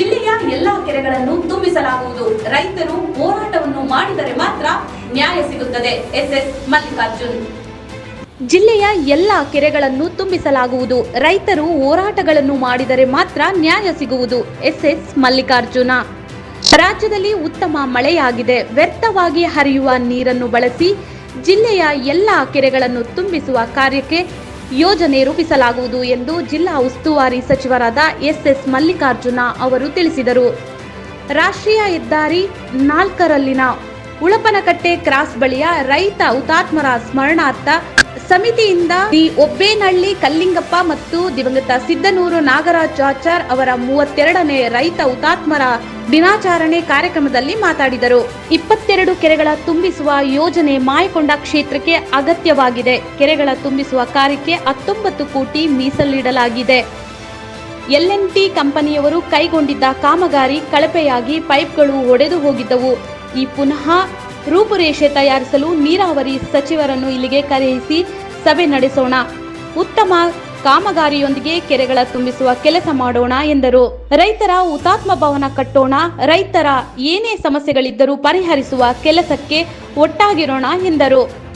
ಜಿಲ್ಲೆಯ ಎಲ್ಲಾ ಕೆರೆಗಳನ್ನು ತುಂಬಿಸಲಾಗುವುದು. ರೈತರು ಹೋರಾಟವನ್ನು ಮಾಡಿದರೆ ಮಾತ್ರ ನ್ಯಾಯ ಸಿಗುತ್ತದೆ. ಎಸ್ಎಸ್ ಮಲ್ಲಿಕಾರ್ಜುನ್. ಜಿಲ್ಲೆಯ ಎಲ್ಲ ಕೆರೆಗಳನ್ನು ತುಂಬಿಸಲಾಗುವುದು. ರೈತರು ಹೋರಾಟಗಳನ್ನು ಮಾಡಿದರೆ ಮಾತ್ರ ನ್ಯಾಯ ಸಿಗುವುದು. ಎಸ್ಎಸ್ ಮಲ್ಲಿಕಾರ್ಜುನ. ರಾಜ್ಯದಲ್ಲಿ ಉತ್ತಮ ಮಳೆಯಾಗಿದೆ. ವ್ಯರ್ಥವಾಗಿ ಹರಿಯುವ ನೀರನ್ನು ಬಳಸಿ ಜಿಲ್ಲೆಯ ಎಲ್ಲ ಕೆರೆಗಳನ್ನು ತುಂಬಿಸುವ ಕಾರ್ಯಕ್ಕೆ ಯೋಜನೆ ರೂಪಿಸಲಾಗುವುದು ಎಂದು ಜಿಲ್ಲಾ ಉಸ್ತುವಾರಿ ಸಚಿವರಾದ ಎಸ್ಎಸ್ ಮಲ್ಲಿಕಾರ್ಜುನ ಅವರು ತಿಳಿಸಿದರು. ರಾಷ್ಟ್ರೀಯ ಹೆದ್ದಾರಿ ನಾಲ್ಕರಲ್ಲಿನ ಉಳಪನಕಟ್ಟೆ ಕ್ರಾಸ್ ಬಳಿಯ ರೈತ ಹುತಾತ್ಮರ ಸ್ಮರಣಾರ್ಥ ಸಮಿತಿಯಿಂದ ಡಿ ಒಬ್ಬೇನಹಳ್ಳಿ ಕಲ್ಲಿಂಗಪ್ಪ ಮತ್ತು ದಿವಂಗತ ಸಿದ್ದನೂರು ನಾಗರಾಜ್ ಆಚಾರ್ ಅವರ ಮೂವತ್ತೆರಡನೇ ರೈತ ಹುತಾತ್ಮರ ದಿನಾಚರಣೆ ಕಾರ್ಯಕ್ರಮದಲ್ಲಿ ಮಾತಾಡಿದರು. ಇಪ್ಪತ್ತೆರಡು ಕೆರೆಗಳ ತುಂಬಿಸುವ ಯೋಜನೆ ಮಾಯಕೊಂಡ ಕ್ಷೇತ್ರಕ್ಕೆ ಅಗತ್ಯವಾಗಿದೆ. ಕೆರೆಗಳ ತುಂಬಿಸುವ ಕಾರ್ಯಕ್ಕೆ ಹತ್ತೊಂಬತ್ತು ಕೋಟಿ ಮೀಸಲಿಡಲಾಗಿದೆ. ಎಲ್ಎನ್ಟಿ ಕಂಪನಿಯವರು ಕೈಗೊಂಡಿದ್ದ ಕಾಮಗಾರಿ ಕಳಪೆಯಾಗಿ ಪೈಪ್ಗಳು ಒಡೆದು ಹೋಗಿದ್ದವು. ಈ ಪುನಃ ರೂಪುರೇಷೆ ತಯಾರಿಸಲು ನೀರಾವರಿ ಸಚಿವರನ್ನು ಇಲ್ಲಿಗೆ ಕರೆಯಿಸಿ ಸಭೆ ನಡೆಸೋಣ. ಉತ್ತಮ ಕಾಮಗಾರಿಯೊಂದಿಗೆ ಕೆರೆಗಳ ತುಂಬಿಸುವ ಕೆಲಸ ಮಾಡೋಣ ಎಂದರು. ರೈತರ ಹುತಾತ್ಮ ಭವನ ಕಟ್ಟೋಣ, ರೈತರ ಏನೇ ಸಮಸ್ಯೆಗಳಿದ್ದರೂ ಪರಿಹರಿಸುವ ಕೆಲಸಕ್ಕೆ ಒಟ್ಟಾಗಿರೋಣ ಎಂದರು.